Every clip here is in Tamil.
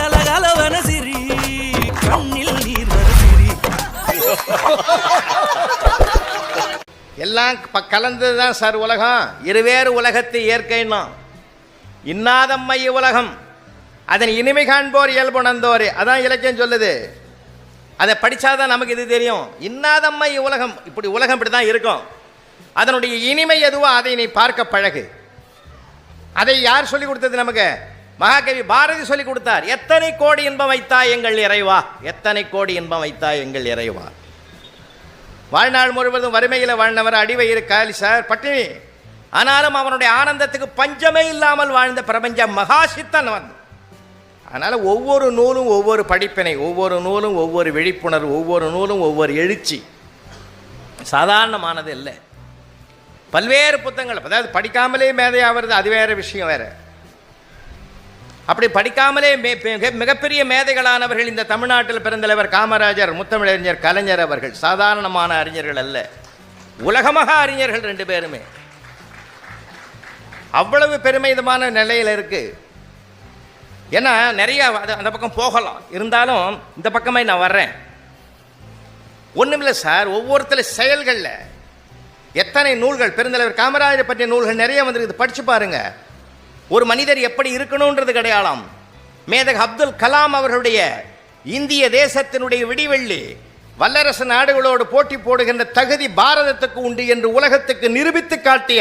கலகலவன சிரி கண்ணில் நீர் வர சிரி. எல்லாம் ப- கலந்தது தான் சார் உலகம். இருவேறு உலகத்தை இயற்கைன்னா இன்னாதம்மை உலகம் அதன் இனிமை காண்போர் இயல்புணர்ந்தோர் அதான் இலக்கியம் சொல்லுது. அதை படித்தாதான் நமக்கு இது தெரியும். இன்னாதம்மை உலகம் இப்படி உலகம் இப்படி தான் இருக்கும். அதனுடைய இனிமை எதுவோ அதை நீ பார்க்க பழகு. அதை யார் சொல்லி கொடுத்தது நமக்கு? மகாகவி பாரதி சொல்லி கொடுத்தார் எத்தனை கோடி இன்பம் வைத்தாய் எங்கள் இறைவா? எத்தனை கோடி இன்பம் வைத்தாய் எங்கள் இறைவா? வாழ்நாள் முழுவதும் வறுமையில் வாழ்ந்தவர் அடிவயிறு காலி சார் பட்டினி. ஆனாலும் அவனுடைய ஆனந்தத்துக்கு பஞ்சமே இல்லாமல் வாழ்ந்த பிரபஞ்ச மகாசித்தன் அவன். அதனால் ஒவ்வொரு நூலும் ஒவ்வொரு படிப்பினை ஒவ்வொரு நூலும் ஒவ்வொரு விழிப்புணர்வு ஒவ்வொரு நூலும் ஒவ்வொரு எழுச்சி. சாதாரணமானது இல்லை. பல்வேறு புத்தகங்கள் அதாவது படிக்காமலே மேதையாகிறது அது வேற விஷயம் வேறு. அப்படி படிக்காமலே மிகப்பெரிய மேதைகளானவர்கள் இந்த தமிழ்நாட்டில் பிறந்தலைவர் காமராஜர் முத்தமிழறிஞர் கலைஞர் அவர்கள். சாதாரணமான அறிஞர்கள் அல்ல. உலகமாக அறிஞர்கள் ரெண்டு பேருமே. அவ்வளவு பெருமிதமான நிலையில் இருக்கு. ஏன்னா நிறைய அது- அந்த பக்கம் போகலாம். இருந்தாலும் இந்த பக்கமே நான் வர்றேன். ஒண்ணுமில்லை சார் ஒவ்வொருத்தர் செயல்களில் எத்தனை நூல்கள் பெருந்தலைவர் காமராஜரை பற்றிய நூல்கள் நிறைய வந்திருக்கு படிச்சு பாருங்கள் ஒரு மனிதர் எப்படி இருக்கணுன்றது கிடையாளாம். மேதக அப்துல் கலாம் அவர்களுடைய இந்திய தேசத்தினுடைய விடிவெள்ளி வல்லரசு நாடுகளோடு போட்டி போடுகின்ற தகுதி பாரதத்துக்கு உண்டு என்று உலகத்துக்கு நிரூபித்து காட்டிய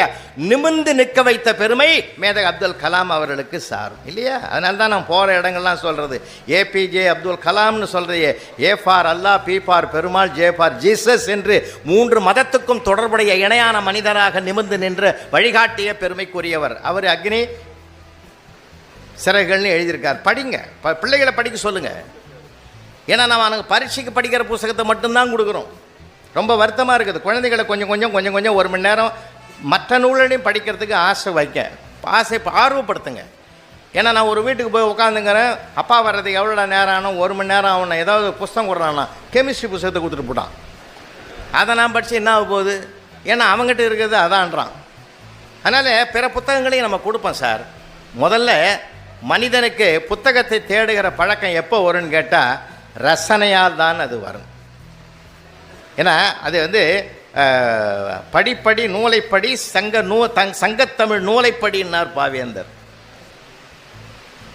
நிமிர்ந்து நிற்க வைத்த பெருமை மேதக அப்துல் கலாம் அவர்களுக்கு சார் இல்லையா? அதனால தான் நான் போகிற இடங்கள்லாம் சொல்கிறது ஏபிஜே அப்துல் கலாம்னு சொல்கிறையே A for Allah B for Perumal J for Jesus என்று மூன்று மதத்துக்கும் தொடர்புடைய இணையான மனிதராக நிமிர்ந்து நின்று வழிகாட்டிய பெருமைக்குரியவர். அவர் அக்னி சிறகுகள்னு எழுதியிருக்கார். படிங்க. ப பிள்ளைகளை படிக்க சொல்லுங்கள் ஏன்னா நம்ம அவனுக்கு பரீட்சைக்கு படிக்கிற புஸ்தகத்தை மட்டும்தான் கொடுக்குறோம். ரொம்ப வருத்தமாக இருக்குது. குழந்தைகளை கொஞ்சம் கொஞ்சம் கொஞ்சம் கொஞ்சம் ஒரு மணி நேரம் மற்ற நூல்களையும் படிக்கிறதுக்கு ஆசை வைக்க. ஆசை ஆர்வப்படுத்துங்க. ஏன்னா நான் ஒரு வீட்டுக்கு போய் உட்காந்துங்கிறேன் அப்பா வர்றதுக்கு எவ்வளோ நேரம் ஆனும் ஒரு மணி நேரம் ஆகணும் ஏதாவது புஸ்தகம் கொடுறான்னா கெமிஸ்ட்ரி புஸ்தகத்தை கொடுத்துட்டு போட்டான். அதை நான் படித்து என்ன ஆக போகுது? ஏன்னா அவங்ககிட்ட இருக்கிறது அதான்றான். அதனால் பிற புத்தகங்களையும் நம்ம கொடுப்போம் சார். முதல்ல மனிதனுக்கு புத்தகத்தை தேடுகிற பழக்கம் எப்போ வரும்னு கேட்டால் ரசனையால் தான் அது வரும். ஏன்னா அது வந்து படிப்படி நூலைப்படி சங்க நூ தங் சங்கத்தமிழ் நூலைப்படின்னார் பாவேந்தர்.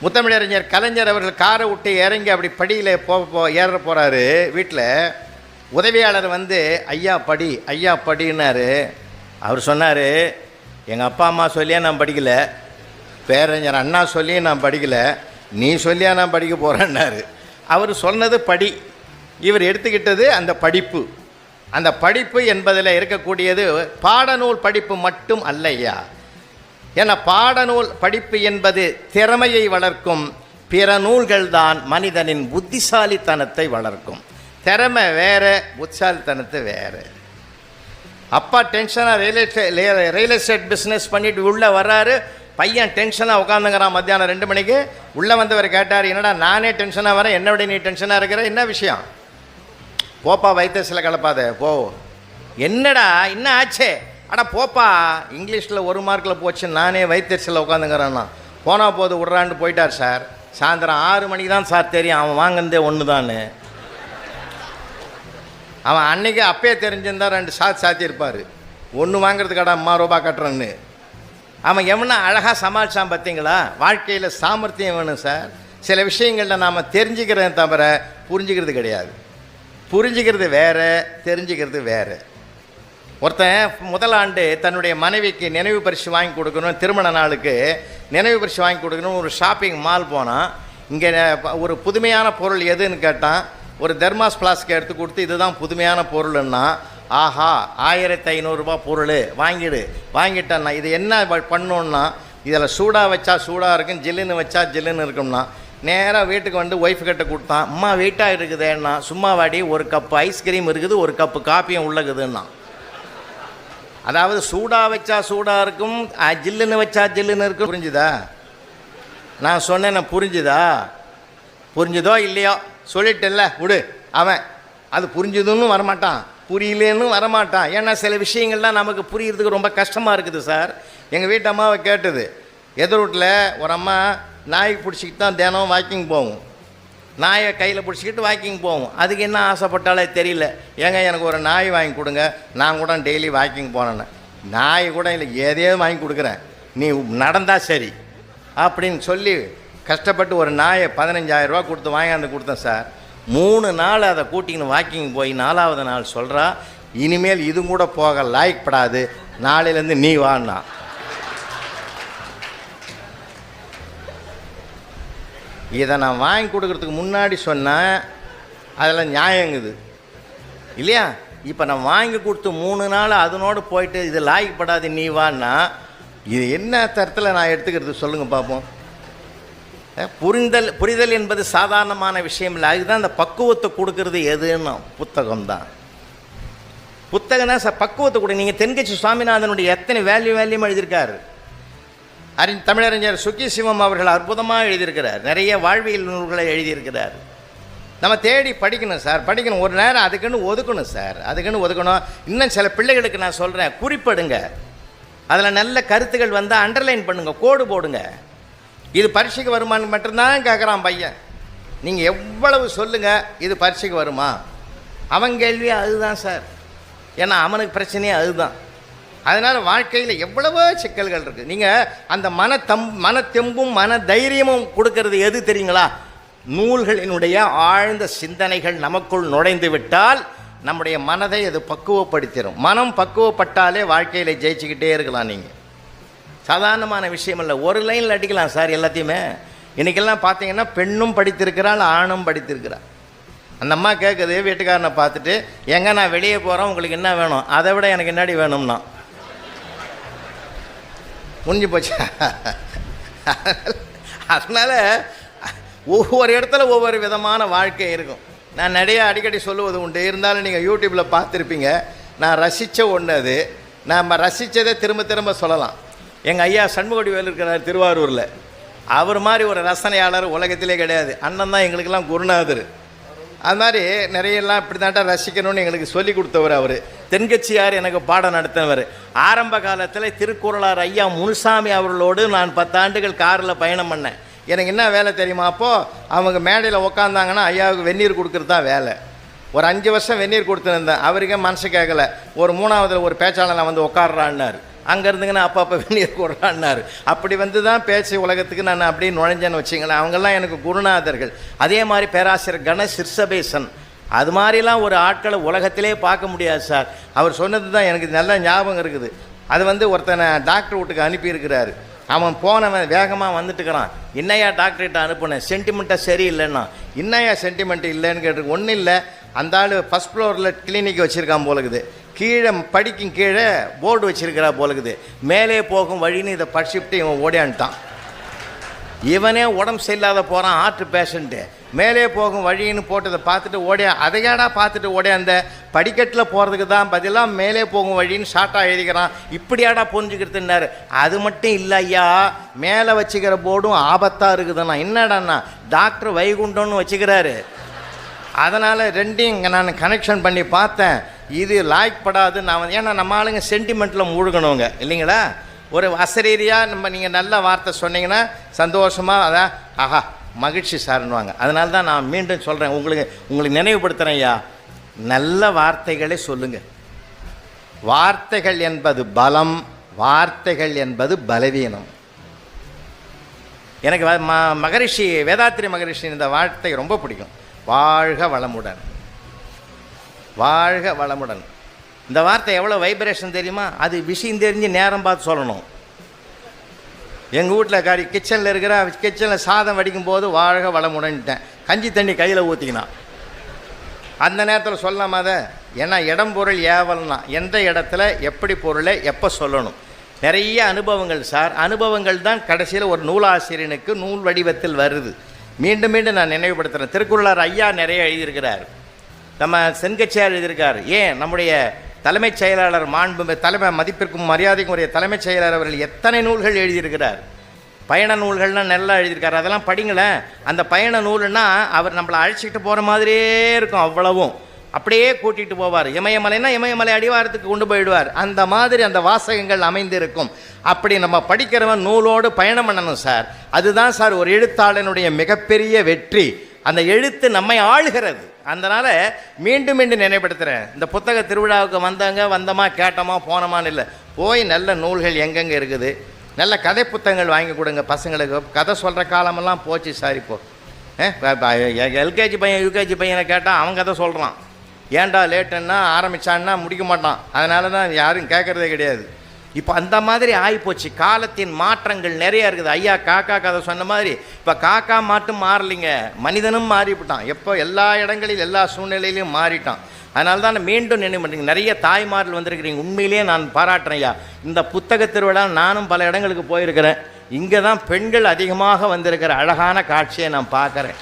முத்தமிழறிஞர் கலைஞர் அவர்கள் காரை விட்டு இறங்கி அப்படி படியில் போ போ ஏற போகிறாரு வீட்டில் உதவியாளர் வந்து ஐயா படி ஐயா படின்னாரு. அவர் சொன்னார் எங்கள் அப்பா அம்மா சொல்லியே நான் படிக்கலை. பேரறிஞர் அண்ணா சொல்லியும் நான் படிக்கலை. நீ சொல்லியா நான் படிக்க போகிறேன்னாரு அவர் சொன்னது படி. இவர் எடுத்துக்கிட்டது அந்த படிப்பு. அந்த படிப்பு என்பதில் இருக்கக்கூடியது பாடநூல் படிப்பு மட்டும் அல்லையா? ஏன்னா பாடநூல் படிப்பு என்பது திறமையை வளர்க்கும் பிற நூல்கள் தான் மனிதனின் புத்திசாலித்தனத்தை வளர்க்கும். திறமை வேற புத்திசாலித்தனத்தை வேறு. அப்பா டென்ஷனாக real estate real estate business பண்ணிட்டு உள்ளே வர்றாரு. பையன் டென்ஷனாக உட்காந்துங்கிறான் மத்தியானம் ரெண்டு மணிக்கு. உள்ளே வந்தவர் கேட்டார் என்னடா நானே டென்ஷனாக வரேன். என்னை விட நீ டென்ஷனாக இருக்கிற? என்ன விஷயம்? போப்பா வைத்தியசில் கலப்பாத. போ. என்னடா என்ன ஆச்சே? அட போப்பா இங்கிலீஷில் ஒரு மார்க்கில் போச்சு. நானே வைத்தியசில் உட்காந்துங்கிறேன்னா போனால் போது விட்றான்னு போயிட்டார் சார். சாயந்தரம் ஆறு மணிக்கு தான் சார் தெரியும். அவன் வாங்கினதே ஒன்று தான்னு. அவன் அன்னைக்கு அப்பயே தெரிஞ்சிருந்தா ரெண்டு சாத் சாத்தியிருப்பார். ஒன்று வாங்குறதுக்காடா அம்மா ரூபா கட்டுறேன்னு. அவன் எவனா அழகாக சமாளிச்சான் பார்த்தீங்களா வாழ்க்கையில் சாமர்த்தியம் வேணும் சார். சில விஷயங்களில் நாம் தெரிஞ்சுக்கிறத தவிர புரிஞ்சுக்கிறது கிடையாது. புரிஞ்சுக்கிறது வேறு தெரிஞ்சுக்கிறது வேற. ஒருத்தன் முதல் ஆண்டு தன்னுடைய மனைவிக்கு நினைவு பரிசு வாங்கி கொடுக்கணும். திருமண நாளுக்கு நினைவு பரிசு வாங்கி கொடுக்கணும் ஒரு ஷாப்பிங் மால் போனான். இங்கே ஒரு புதுமையான பொருள் எதுன்னு கேட்டான். ஒரு தெர்மாஸ் ஃப்ளாஸ்க் எடுத்து கொடுத்து இதுதான் புதுமையான பொருள்னா ஆஹா ஆயிரத்தி ஐநூறுரூபா பொருள். வாங்கிடு. வாங்கிட்டேன்னா இது என்ன பண்ணோன்னா இதில் சூடாக வச்சா சூடாக இருக்கும் ஜில்லுன்னு வச்சா ஜில்லுன்னு இருக்கும்னா நேராக வீட்டுக்கு வந்து ஒய்ஃப் கிட்ட கொடுத்தான். அம்மா வெயிட்டாக இருக்குதேன்னா சும்மா வாடி ஒரு கப்பு ஐஸ்கிரீம் இருக்குது ஒரு கப்பு காப்பியும் உள்ளகுதுன்னா. அதாவது சூடாக வச்சா சூடாக இருக்கும் ஜில்லுன்னு வச்சா ஜில்லுன்னு இருக்கும். புரிஞ்சுதா? நான் சொன்னேன் புரிஞ்சுதா? புரிஞ்சுதோ இல்லையோ? சொல்லிட்டேல்ல விடு. அவன் அது புரிஞ்சுதுன்னு வரமாட்டான். புரியலன்னு வரமாட்டான். ஏன்னா சில விஷயங்கள்லாம் நமக்கு புரியறதுக்கு ரொம்ப கஷ்டமாக இருக்குது சார். எங்கள் வீட்டு அம்மாவை கேட்டது. எதிர் வீட்டில் ஒரு அம்மா நாய் பிடிச்சிக்கிட்டு தான் தினம் வாக்கிங் போகும். நாயை கையில் பிடிச்சிக்கிட்டு வாக்கிங் போவோம் அதுக்கு என்ன ஆசைப்பட்டாலே தெரியல. ஏங்க எனக்கு ஒரு நாய் வாங்கி கொடுங்க. நான் கூட டெய்லி வாக்கிங் போனேன்னு. நாய் கூட இல்லை எதையோ வாங்கி கொடுக்குறேன். நீ நடந்தால் சரி. அப்படின்னு சொல்லி கஷ்டப்பட்டு ஒரு நாயை பதினஞ்சாயிரரூபா கொடுத்து வாங்கியாந்து கொடுத்தேன் சார். மூணு நாள் அதை கூட்டிங்கன்னு வாக்கிங் போய் நாலாவது நாள் சொல்கிறா இனிமேல் இது கூட போக லாய்க்கப்படாது நாளையிலேருந்து நீ வான்னா. இதை நான் வாங்கி கொடுக்கறதுக்கு முன்னாடி சொன்னேன் அதில் நியாயங்குது. இல்லையா? இப்போ நான் வாங்கி கொடுத்து மூணு நாள் அதனோடு போயிட்டு இது லாய்க்கப்படாது நீ வான்னா இது என்ன தரத்தில் நான் எடுத்துக்கிறது சொல்லுங்கள் பார்ப்போம் புரிந்தல் புரிதல் என்பது சாதாரணமான விஷயம் இல்லை. அதுதான் அந்த பக்குவத்தை கொடுக்கறது எதுன்னா புத்தகம் தான் புத்தகம் தான் சார் பக்குவத்தை கொடு. நீங்கள் தென்கட்சி சுவாமிநாதனுடைய எத்தனை வேல்யூ வேல்யூம் எழுதியிருக்காரு? அறிஞ தமிழறிஞர் சுக்கி சிவம் அவர்கள் அற்புதமாக எழுதியிருக்கிறார். நிறைய வாழ்வியல் நூல்களை எழுதியிருக்கிறார். நம்ம தேடி படிக்கணும் சார். படிக்கணும். ஒரு நேரம் அதுக்குன்னு ஒதுக்கணும் சார். அதுக்குன்னு ஒதுக்கணும். இன்னும் சில பிள்ளைகளுக்கு நான் சொல்கிறேன் குறிப்பிடுங்க. அதில் நல்ல கருத்துக்கள் வந்தால் அண்டர்லைன் பண்ணுங்கள் கோடு போடுங்க. இது பரீட்சைக்கு வருமானு மட்டும்தான் கேட்குறான் பையன். நீங்கள் எவ்வளவு சொல்லுங்கள் இது பரீட்சைக்கு வருமா? அவன் கேள்வி அதுதான் சார். ஏன்னா அவனுக்கு பிரச்சனையே அதுதான். அதனால் வாழ்க்கையில் எவ்வளவோ சிக்கல்கள் இருக்குது நீங்கள் அந்த மன தம் மன தெம்பும் மன தைரியமும் கொடுக்கறது எது தெரியுங்களா? நூல்களினுடைய ஆழ்ந்த சிந்தனைகள் நமக்குள் நுழைந்து விட்டால் நம்முடைய மனதை அது பக்குவப்படுத்திடும் மனம் பக்குவப்பட்டாலே வாழ்க்கையில் ஜெயிச்சுக்கிட்டே இருக்கலாம் நீங்கள் சாதாரணமான விஷயம் இல்லை. ஒரு லைனில் அடிக்கலாம் சார் எல்லாத்தையுமே. இன்றைக்கெல்லாம் பார்த்தீங்கன்னா பெண்ணும் படித்திருக்கிறாள் ஆணும் படித்திருக்கிறாள். அந்த அம்மா கேட்குது வீட்டுக்காரனை பார்த்துட்டு எங்கே நான் வெளியே போகிறேன் உங்களுக்கு என்ன வேணும்? அதை விட எனக்கு என்னடி வேணும்னா? முடிஞ்சு போச்சு. அதனால் ஒவ்வொரு இடத்துல ஒவ்வொரு விதமான வாழ்க்கை இருக்கும். நான் நிறைய அடிக்கடி சொல்லுவது உண்டு. இருந்தாலும் நீங்கள் யூடியூப்பில் பார்த்துருப்பீங்க. நான் ரசித்த ஒன்று அது. நாம் ரசித்ததை திரும்ப திரும்ப சொல்லலாம். எங்கள் ஐயா சண்முகடி வேலு இருக்கிறார் திருவாரூரில். அவர் மாதிரி ஒரு ரசனையாளர் உலகத்திலே கிடையாது. அண்ணன் தான் எங்களுக்கெல்லாம் குருநாதர். அது மாதிரி நிறையெல்லாம் இப்படி தாண்டா ரசிக்கணும்னு எங்களுக்கு சொல்லி கொடுத்தவர் அவர். தென்கட்சியார் எனக்கு பாடம் நடத்தினவர். ஆரம்ப காலத்தில் திருக்குறளார் ஐயா முனுசாமி அவர்களோடு நான் பத்தாண்டுகள் காரில் பயணம் பண்ணேன். எனக்கு என்ன வேலை தெரியுமா அப்போது அவங்க மேடையில் உக்காந்தாங்கன்னா ஐயாவுக்கு வெந்நீர் கொடுக்குறது தான் வேலை. ஒரு அஞ்சு வருஷம் வெந்நீர் கொடுத்துருந்தேன் அவருக்கே மனசு கேட்கல ஒரு மூணாவதில் ஒரு பேச்சாளர் வந்து உட்காடுறான்னாரு அங்கே இருந்துங்கன்னா அப்பா வெந்நீர் கூடுறான்னாரு அப்படி வந்து தான் பேச்சு உலகத்துக்கு நான் அப்படியே நுழைஞ்சேன்னு வச்சிங்களேன். அவங்கெல்லாம் எனக்கு குருநாதர்கள். அதே மாதிரி பேராசிரியர் கண சிர்சபேசன். அது மாதிரிலாம் ஒரு ஆட்களை உலகத்திலே பார்க்க முடியாது சார். அவர் சொன்னது தான் எனக்கு நல்ல ஞாபகம் இருக்குது. அது வந்து ஒருத்தனை டாக்டர் வீட்டுக்கு அனுப்பியிருக்கிறாரு. அவன் போனவன் வேகமாக வந்துட்டுக்கிறான். என்னையா டாக்டர்கிட்ட அனுப்புனேன் சென்டிமெண்ட்டாக சரியில்லைன்னா. என்னையா சென்டிமெண்ட் இல்லைன்னு கேட்டு ஒன்றும் இல்லை. அந்த ஆள் ஃபஸ்ட் ஃப்ளோரில் கிளினிக் வச்சுருக்கான் போலக்குது. கீழே படிக்கும் கீழே போர்டு வச்சிருக்கிறா போலக்குது. மேலே போகும் வழின்னு இதை படிச்சுட்டு இவன் ஓடியான்ட்டான் இவனே உடம்பு சரியில்லாத போகிறான் ஹார்ட் பேஷண்ட்டு மேலே போகும் வழின்னு போட்டதை பார்த்துட்டு ஓடியா அதையாடா பார்த்துட்டு ஓடியாந்த படிக்கட்டில் போகிறதுக்கு தான் பதிலாக மேலே போகும் வழின்னு ஷார்ட்டாக எழுதிக்கிறான். இப்படியாடா புரிஞ்சுக்கிறதுன்னாரு. அது மட்டும் இல்லை ஐயா மேலே வச்சுக்கிற போர்டும் ஆபத்தாக இருக்குதுண்ணா. என்னடாண்ணா? டாக்டர் வைகுண்டம்னு வச்சுக்கிறாரு. அதனால் ரெண்டையும் இங்கே நான் கனெக்ஷன் பண்ணி பார்த்தேன். இது லாய்க்கப்படாது நான் வந்து ஏன்னா நம்ம ஆளுங்க சென்டிமெண்ட்டில் மூழ்கணுங்க. இல்லைங்களா? ஒரு அசரீரியாக நம்ம நீங்கள் நல்ல வார்த்தை சொன்னீங்கன்னா சந்தோஷமாக அதான் ஆஹா மகிழ்ச்சி சார்னுவாங்க அதனால தான் நான் மீண்டும் சொல்கிறேன் உங்களுக்கு உங்களுக்கு நினைவுபடுத்துகிறேன் ஐயா. நல்ல வார்த்தைகளை சொல்லுங்கள் வார்த்தைகள் என்பது பலம் வார்த்தைகள் என்பது பலவீனம். எனக்கு ம மகரிஷி வேதாத்திரி மகரிஷி இந்த வார்த்தை ரொம்ப பிடிக்கும். வாழ்க வளமுடன். வாழ்க வளமுடன். இந்த வார்த்தை எவ்வளோ வைப்ரேஷன் தெரியுமா? அது விஷயம் தெரிஞ்சு நேரம் பார்த்து சொல்லணும். எங்கள் வீட்டில் கறி கிச்சனில் இருக்கிற கிச்சனில் சாதம் வடிக்கும் போது வாழ்க வளமுடன்ட்டேன். கஞ்சி தண்ணி கையில் ஊற்றிக்கினான் அந்த நேரத்தில் சொல்லலாமா அதை? ஏன்னா இடம் பொருள் ஏவல்னா எந்த இடத்துல எப்படி பொருளை எப்போ சொல்லணும்? நிறைய அனுபவங்கள் சார். அனுபவங்கள் தான் கடைசியில் ஒரு நூலாசிரியனுக்கு நூல் வடிவத்தில் வருது. மீண்டும் மீண்டும் நான் நினைவுபடுத்துகிறேன் திருக்குறளார் ஐயா நிறைய எழுதியிருக்கிறார். நம்ம செங்கச்சியார் எழுதியிருக்கார். ஏன்? நம்முடைய தலைமைச் செயலாளர் மாண்பு தலைமை மதிப்பிற்கும் மரியாதைக்கும் உரிய தலைமைச் செயலாளர் அவர்கள் எத்தனை நூல்கள் எழுதியிருக்கிறார்? பயண நூல்கள்லாம் நல்லா எழுதியிருக்காரு. அதெல்லாம் படிங்களேன் அந்த பயண நூல்னா அவர் நம்மளை அழைச்சிக்கிட்டு போகிற மாதிரியே இருக்கும் அவ்வளவும். அப்படியே கூட்டிகிட்டு போவார். இமயமலைன்னா இமயமலை அடிவாரத்துக்கு கொண்டு போயிடுவார். அந்த மாதிரி அந்த வாசகங்கள் அமைந்திருக்கும். அப்படி நம்ம படிக்கிறவன் நூலோடு பயணம் பண்ணணும் சார். அதுதான் சார் ஒரு எழுத்தாளனுடைய மிகப்பெரிய வெற்றி. அந்த எழுத்து நம்மை ஆளுகிறது. அதனால் மீண்டும் மீண்டும் நினைப்படுத்துகிறேன் இந்த புத்தக திருவிழாவுக்கு வந்தவங்க வந்தோமா கேட்டோமா போனோமான்னு இல்லை. போய் நல்ல நூல்கள் எங்கெங்கே இருக்குது? நல்ல கதை புத்தகங்கள் வாங்கி கொடுங்க பசங்களுக்கு. கதை சொல்கிற காலமெல்லாம் போச்சு சார் இப்போ. எல்கேஜி பையன் யூகேஜி பையனை கேட்டால் அவன் கதை சொல்கிறான் ஏன்டா லேட்டுன்னா ஆரம்பித்தான்னா முடிக்க மாட்டான். அதனால தான் யாரும் கேட்குறதே கிடையாது. இப்போ அந்த மாதிரி ஆகிப்போச்சு காலத்தின் மாற்றங்கள் நிறையா இருக்குது. ஐயா காக்கா கதை சொன்ன மாதிரி இப்போ காக்கா மாட்டும் மாறலிங்க. மனிதனும் மாறிவிட்டான் எப்போ எல்லா இடங்களிலும் எல்லா சூழ்நிலையிலையும் மாறிட்டான். அதனால தான் நான் மீண்டும் நினைவு பண்ணுறீங்க நிறைய தாய்மார்கள் வந்திருக்கிறீங்க. உண்மையிலேயே நான் பாராட்டுறேன் ஐயா. இந்த புத்தக திருவிழா நானும் பல இடங்களுக்கு போயிருக்கிறேன். இங்கே தான் பெண்கள் அதிகமாக வந்திருக்கிற அழகான காட்சியை நான் பார்க்குறேன்.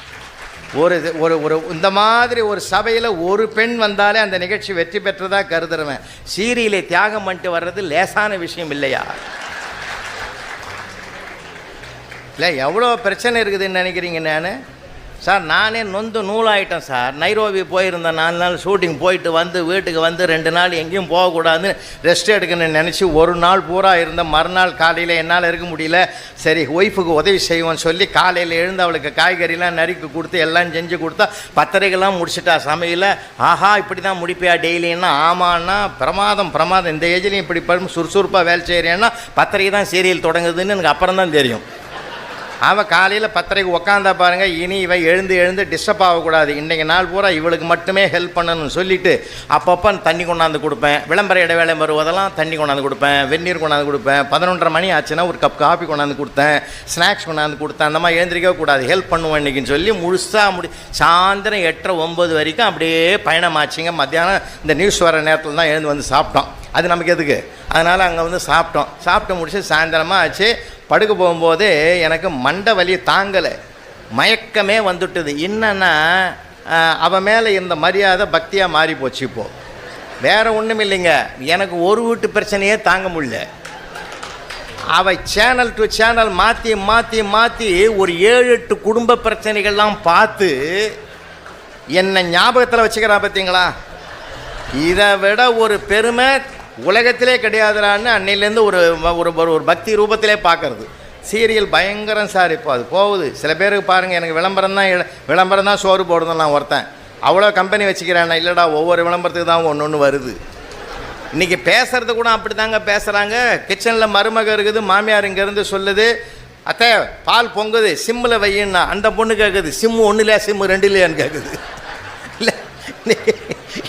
ஒரு இது- ஒரு ஒரு இந்த மாதிரி ஒரு சபையில் ஒரு பெண் வந்தாலே அந்த நிகழ்ச்சி வெற்றி பெற்றதாக கருதுறவன். சீரியலை தியாகம் பண்ணிட்டு வர்றது லேசான விஷயம் இல்லையா? இல்லை எவ்வளோ பிரச்சனை இருக்குதுன்னு நினைக்கிறீங்க நான்? சார் நானே நொந்து நூலாயிட்டேன் சார். நைரோபி போயிருந்தேன் நாலு நாள் ஷூட்டிங் போயிட்டு வந்து வீட்டுக்கு வந்து ரெண்டு நாள் எங்கேயும் போகக்கூடாதுன்னு ரெஸ்ட் எடுக்கணும்னு நினச்சி ஒரு நாள் பூரா இருந்தேன். மறுநாள் காலையில் என்னால் இருக்க முடியல. சரி ஒய்ஃபுக்கு உதவி செய்வோன்னு சொல்லி காலையில் எழுந்து அவளுக்கு காய்கறிலாம் நறுக்கி கொடுத்து எல்லாம் செஞ்சு கொடுத்தா பத்திரிகைலாம் முடிச்சிட்டா சமையல. ஆஹா இப்படி தான் முடிப்பியா டெய்லின்னா? ஆமான்னா பிரமாதம் பிரமாதம். இந்த ஏஜ்லேயும் இப்படி பண்ணி சுறுசுறுப்பாக வேலை செய்கிறேன்னா பத்திரிகை தான் சீரியல் தொடங்குதுன்னு எனக்கு அப்புறம் தான் தெரியும். அவன் காலையில் பத்தரைக்கு உக்காந்தா பாருங்கள் இனி இவன் எழுந்து எழுந்து டிஸ்டர்ப் ஆகக்கூடாது. இன்றைக்கி நாள் பூரா இவளுக்கு மட்டுமே ஹெல்ப் பண்ணணும்னு சொல்லிவிட்டு அப்பப்போ தண்ணி கொண்டாந்து கொடுப்பேன். விளம்பர இடைவேளை வருவதெல்லாம் தண்ணி கொண்டாந்து கொடுப்பேன். வெந்நீர் கொண்டாந்து கொடுப்பேன். பதினொன்றரை மணி ஆச்சுன்னா ஒரு கப் காஃபி கொண்டாந்து கொடுத்தேன். ஸ்நாக்ஸ் கொண்டாந்து கொடுத்தேன். அந்த மாதிரி எழுந்திரிக்கவே கூடாது. ஹெல்ப் பண்ணுவேன் இன்றைக்கின்னு சொல்லி முழுசாக முடி சாயந்தரம் எட்டரை ஒம்பது வரைக்கும் அப்படியே பயணமாச்சுங்க. மத்தியானம் இந்த நியூஸ் வர நேரத்தில் தான் எழுந்து வந்து சாப்பிட்டோம். அது நமக்கு எதுக்கு? அதனால் அங்கே வந்து சாப்பிட்டோம். சாப்பிட்டு முடிச்சு சாயந்தரமாக ஆச்சு. படுக்க போகும்போது எனக்கு மண்டை வலி தாங்கலை. மயக்கமே வந்துட்டுது. என்னன்னா அவன் மேலே இருந்த மரியாதை பக்தியாக மாறி போச்சு இப்போது வேற ஒன்றும் இல்லைங்க. எனக்கு ஒரு வீட்டு பிரச்சனையே தாங்க முடியல. அவை சேனல் டு சேனல் மாற்றி மாற்றி மாற்றி ஒரு ஏழு எட்டு குடும்ப பிரச்சனைகள்லாம் பார்த்து என்னை ஞாபகத்தில் வச்சுக்கிறா பார்த்தீங்களா இதை விட ஒரு பெருமை உலகத்திலே கிடையாதுடான்னு அன்னையிலேருந்து ஒரு ஒரு ஒரு- பக்தி ரூபத்திலே பார்க்கறது. சீரியல் பயங்கரம் சார் இப்போ அது போகுது. சில பேருக்கு பாருங்கள் எனக்கு விளம்பரம் தான் விளம்பரம் தான் சோறு போடுறது நான் ஒருத்தன். அவ்வளோ கம்பெனி வச்சுக்கிறேன் இல்லைடா ஒவ்வொரு விளம்பரத்துக்கு தான் ஒன்று ஒன்று வருது. இன்றைக்கி பேசுகிறது கூட அப்படி தாங்க பேசுகிறாங்க கிச்சனில் மருமக இருக்குது மாமியார் இங்கேருந்து சொல்லுது அத்தை பால் பொங்குது சிம்மில் வையின்னா அந்த பொண்ணு கேட்குது சிம்மு ஒன்று இல்லையா சிம்மு ரெண்டு இல்லையான்னு கேட்குது இல்லை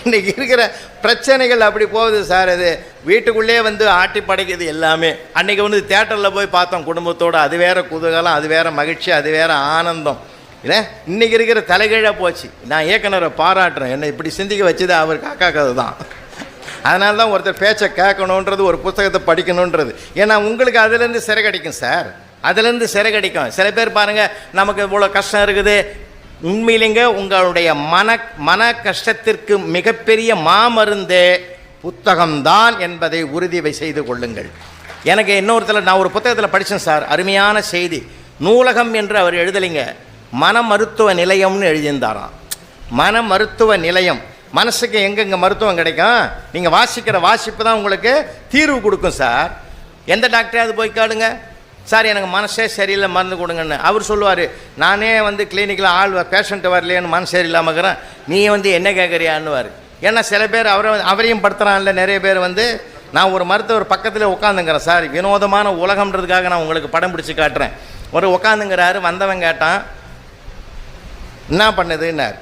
இன்றைக்கி இருக்கிற பிரச்சனைகள் அப்படி போகுது சார். அது வீட்டுக்குள்ளே வந்து ஆட்டி படைக்குது எல்லாமே. அன்றைக்கி வந்து தேட்டரில் போய் பார்த்தோம் குடும்பத்தோடு. அது வேற குதூகலம் அது வேற மகிழ்ச்சி அது வேறு ஆனந்தம். இல்லை இன்றைக்கி இருக்கிற தலைகீழாக போச்சு. நான் இயக்குனரை பாராட்டுறேன். என்னை இப்படி சிந்திக்க வச்சது அவர் காக்கா கதை தான். அதனால தான் ஒருத்தர் பேச்சை கேட்கணுன்றது ஒரு புத்தகத்தை படிக்கணுன்றது. ஏன்னா உங்களுக்கு அதுலேருந்து சிறை கிடைக்கும் சார். அதுலேருந்து சிறை கிடைக்கும் சில பேர் பாருங்கள் நமக்கு இவ்வளோ கஷ்டம் இருக்குது. உண்மையிலேங்க உங்களுடைய மன மன கஷ்டத்திற்கு மிகப்பெரிய மாமருந்தே புத்தகம்தான் என்பதை உறுதி செய்து கொள்ளுங்கள். எனக்கு இன்னொருத்தர் நான் ஒரு புத்தகத்தில் படித்தேன் சார் அருமையான செய்தி. நூலகம் என்று அவர் எழுதலைங்க. மன மருத்துவ நிலையம்னு எழுதியிருந்தாராம். மன மருத்துவ நிலையம். மனசுக்கு எங்கெங்கே மருத்துவம் கிடைக்கும்? நீங்கள் வாசிக்கிற வாசிப்பு தான் உங்களுக்கு தீர்வு கொடுக்கும் சார். எந்த டாக்டரையாவது போய் காடுங்க சார் எனக்கு மனசே சரியில்லை மருந்து கொடுங்கன்னு. அவர் சொல்லுவார் நானே வந்து கிளினிக்கில் ஆள் பேஷண்ட்டு வரலையேன்னு மனசு சரியில்லாம இருக்கிறேன். நீ வந்து என்ன கேட்குறியான்னுவார் ஏன்னா சில பேர் அவரை அவரையும் படுத்துறான்ல நிறைய பேர் வந்து நான் ஒரு மருத்துவர் பக்கத்தில் உட்காந்துங்கிறேன் சார். வினோதமான உலகம்ன்றதுக்காக நான் உங்களுக்கு படம் பிடிச்சி காட்டுறேன். ஒரு உட்காந்துங்கிறாரு வந்தவன் கேட்டான் என்ன பண்ணுதுன்னார்?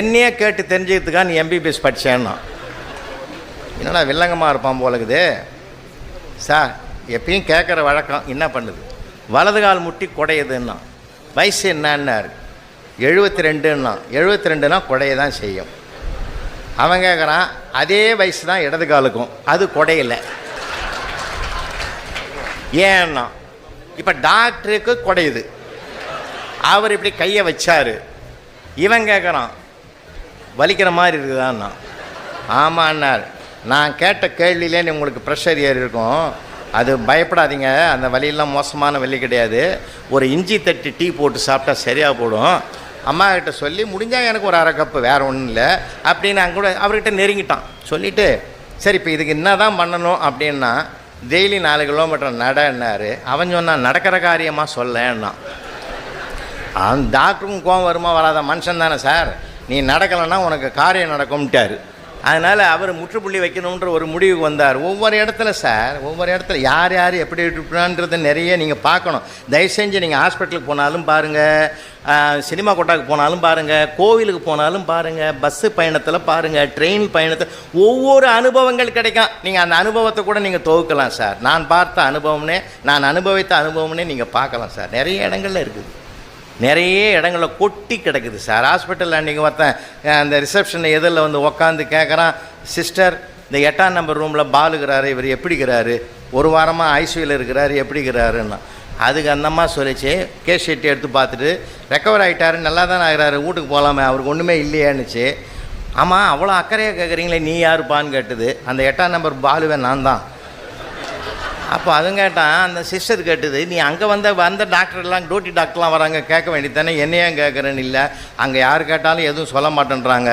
என்னையே கேட்டு தெரிஞ்சுக்கிறதுக்காக நீ எம்பிபிஎஸ் படித்தேன்னா என்னடா வில்லங்கமாக இருப்பான் போல இருக்குது சார் எப்பயும் கேட்குற வழக்கம் என்ன பண்ணுது? வலது கால் முட்டி குடையுதுன்னா வயசு என்னன்னாரு எழுபத்தி ரெண்டுன்னா எழுபத்தி ரெண்டுனா குடைய தான் செய்யும். அவன் கேட்குறான் அதே வயசு தான் இடது காலுக்கும் அது குடையலை. ஏன்னா இப்போ டாக்டருக்கு குடையுது. அவர் இப்படி கையை வச்சார். இவன் கேட்குறான் வலிக்கிற மாதிரி இருக்குதான்னா. ஆமான்னார். நான் கேட்ட கேள்வியிலே உங்களுக்கு ப்ரெஷர் ஏறி இருக்கும் அது பயப்படாதீங்க. அந்த வலியெல்லாம் மோசமான வலி கிடையாது. ஒரு இஞ்சி தட்டி டீ போட்டு சாப்பிட்டா சரியாக போடும். அம்மா கிட்ட சொல்லி முடிஞ்சால் எனக்கு ஒரு அரை கப்பு வேறு ஒன்றும் இல்லை. அப்படின்னு அங்கே கூட அவர்கிட்ட நெருங்கிட்டான். சொல்லிவிட்டு சரி இப்போ இதுக்கு என்ன தான் பண்ணணும்? அப்படின்னா டெய்லி நாலு கிலோமீட்டர் நடன்னார். அவன் சொன்னான் நடக்கிற காரியமாக சொல்லேன்னா. அவன் டாக்டருக்கும் கோவம் வருமா வராத மனுஷன் தானே சார். நீ நடக்கலைன்னா உனக்கு காரியம் நடக்கும்ட்டார். அதனால் அவர் முற்றுப்புள்ளி வைக்கணுன்ற ஒரு முடிவுக்கு வந்தார். ஒவ்வொரு இடத்துல சார் ஒவ்வொரு இடத்துல யார் யார் எப்படி இருப்பான்றது நிறைய நீங்கள் பார்க்கணும். தயவு செஞ்சு நீங்கள் ஹாஸ்பிட்டலுக்கு போனாலும் பாருங்கள் சினிமா கொட்டாக்கு போனாலும் பாருங்கள் கோவிலுக்கு போனாலும் பாருங்கள் பஸ்ஸு பயணத்தில் பாருங்கள் ட்ரெயின் பயணத்தில் ஒவ்வொரு அனுபவங்கள் கிடைக்கும். நீங்கள் அந்த அனுபவத்தை கூட நீங்கள் துவக்கலாம் சார். நான் பார்த்த அனுபவம்னே நான் அனுபவித்த அனுபவம்னே நீங்கள் பார்க்கலாம் சார். நிறைய இடங்கள்ல இருக்குது. நிறைய இடங்களில் கொட்டி கிடக்குது சார். ஹாஸ்பிட்டலில் அன்றைக்கி ஒருத்தன் அந்த ரிசப்ஷனில் எதில் வந்து உக்காந்து கேட்குறான் சிஸ்டர் இந்த எட்டாம் நம்பர் ரூமில் பாலுகிறாரு இவர் எப்படிக்கிறாரு ஒரு வாரமாக ஐசியூவில் இருக்கிறாரு எப்படிக்கிறாருன்னா அதுக்கு அந்தம்மா சொல்லிச்சு கேஸ் ஷீட் எடுத்து பார்த்துட்டு ரெக்கவர் ஆகிட்டாரு நல்லா தானே ஆகிறாரு வீட்டுக்கு போகலாமே அவருக்கு ஒன்றுமே இல்லையான்னுச்சு. ஆமாம் அவ்வளோ அக்கறையாக கேட்குறீங்களே நீ யாருப்பான்னு கேட்டுது? அந்த எட்டாம் நம்பர் பாலுவே நான் தான். அப்போ அதுவும் கேட்டான் அந்த சிஸ்டர் கேட்டது நீ அங்கே வந்த வந்த டாக்டர்லாம் டூட்டி டாக்டர்லாம் வராங்க கேட்க வேண்டியதானே என்னையே கேட்குறேன்னு இல்லை. அங்கே யார் கேட்டாலும் எதுவும் சொல்ல மாட்டேன்றாங்க.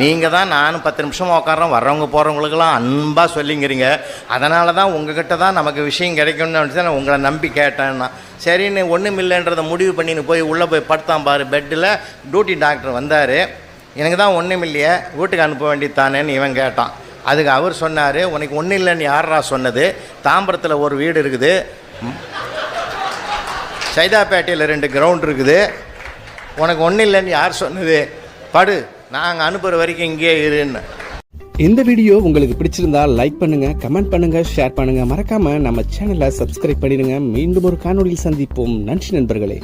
நீங்கள் தான் நானும் பத்து நிமிஷமாக உட்காரோம் வர்றவங்க போகிறவங்களுக்கெல்லாம் அன்பாக சொல்லிங்கிறீங்க. அதனால தான் உங்ககிட்ட தான் நமக்கு விஷயம் கிடைக்கும்னு நினச்சி நான் உங்களை நம்பி கேட்டேன்னா. சரின்னு ஒன்றும் இல்லைன்றதை முடிவு பண்ணின்னு போய் உள்ளே போய் படுத்தான் பாரு பெட்டில் டியூட்டி டாக்டர் வந்தார். எனக்கு தான் ஒன்றும் இல்லையே வீட்டுக்கு அனுப்ப வேண்டியதானேன்னு இவன் கேட்டான். அதுக்கு அவர் சொன்னார் உனக்கு ஒன்றும் இல்லைன்னு யாரா சொன்னது. தாம்பரத்தில் ஒரு வீடு இருக்குது. சைதாப்பேட்டையில் ரெண்டு கிரவுண்ட் இருக்குது. உனக்கு ஒன்றும் இல்லைன்னு யார் சொன்னது? படு. நாங்கள் அனுப்புகிற வரைக்கும் இங்கேயே இருன்னு. இந்த வீடியோ உங்களுக்கு பிடிச்சிருந்தா லைக் பண்ணுங்க கமெண்ட் பண்ணுங்க ஷேர் பண்ணுங்க. மறக்காம நம்ம சேனலை சப்ஸ்கிரைப் பண்ணிடுங்க. மீண்டும் ஒரு காணொலியில் சந்திப்போம். நன்றி நண்பர்களே.